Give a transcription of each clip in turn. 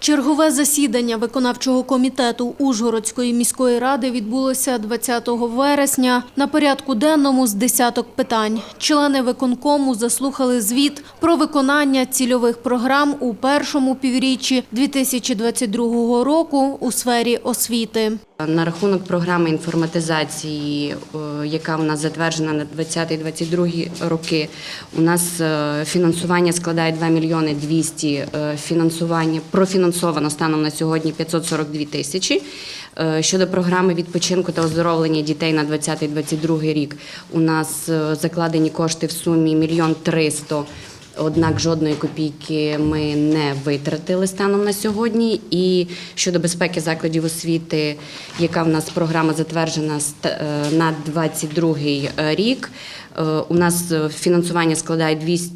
Чергове засідання виконавчого комітету Ужгородської міської ради відбулося 20 вересня. На порядку денному з десяток питань. Члени виконкому заслухали звіт про виконання цільових програм у першому півріччі 2022 року у сфері освіти. На рахунок програми інформатизації, е, яка у нас затверджена на 2020-2022 роки, у нас е, фінансування складає 2 мільйони 200, е, фінансування профінансовано станом на сьогодні 542 тисячі. Щодо програми відпочинку та оздоровлення дітей на 2020-2022 рік, у нас закладені кошти в сумі мільйон 300 Однак жодної копійки ми не витратили станом на сьогодні. І щодо безпеки закладів освіти, яка в нас програма затверджена е, на 22 рік, е, у нас е, фінансування складає 200,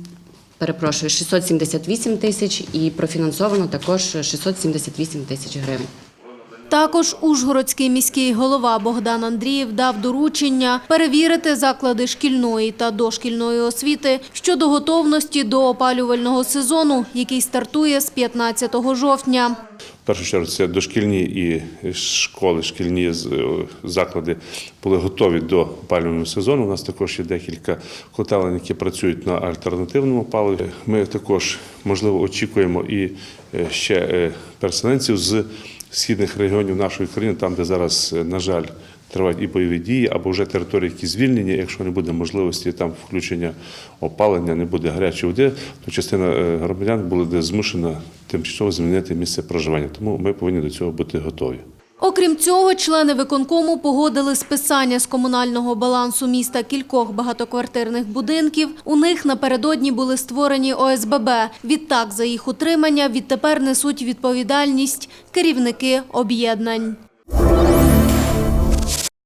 перепрошую, 678 тисяч і профінансовано також 678 тисяч гривень. Також Ужгородський міський голова Богдан Андрієв дав доручення перевірити заклади шкільної та дошкільної освіти щодо готовності до опалювального сезону, який стартує з 15 жовтня. В першу чергу це дошкільні і школи, шкільні е, заклади були готові до опалювального сезону. У нас також є декілька котелень, які працюють на альтернативному паливі. Ми також, можливо, очікуємо і е, ще е, переселенців з східних регіонів нашої країни, там, де зараз, на жаль, тривають і бойові дії, або вже території, які звільнені. Якщо не буде можливості там включення опалення, не буде гарячої води, то частина е, громадян буде змушена тимчасово змінити місце проживання. Тому ми повинні до цього бути готові. Окрім цього, члени виконкому погодили списання з комунального балансу міста кількох багатоквартирних будинків. У них напередодні були створені ОСББ. Відтак за їх утримання відтепер несуть відповідальність керівники об'єднань.